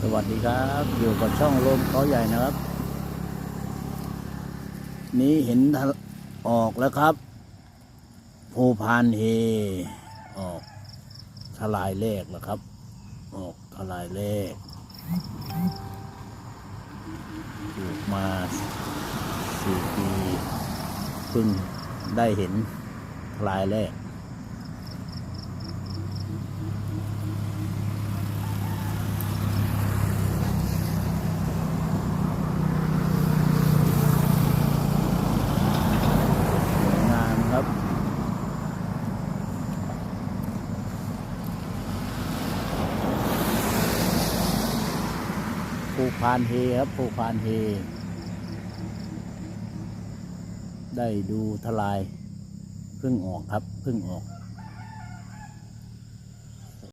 สวัสดีครับ อยู่กับช่องลมเขาใหญ่นะครับ นี้เห็นออกแล้วครับภูพานเฮออกทลายเลขแล้วครับ ออกทลายเลขปลูกมาสี่ปีเพิ่งได้เห็นทลายแรก สวยงามครับ ภูพานเฮครับภูพานเฮ ได้ดูทลายเพิ่งออกครับเพิ่งออก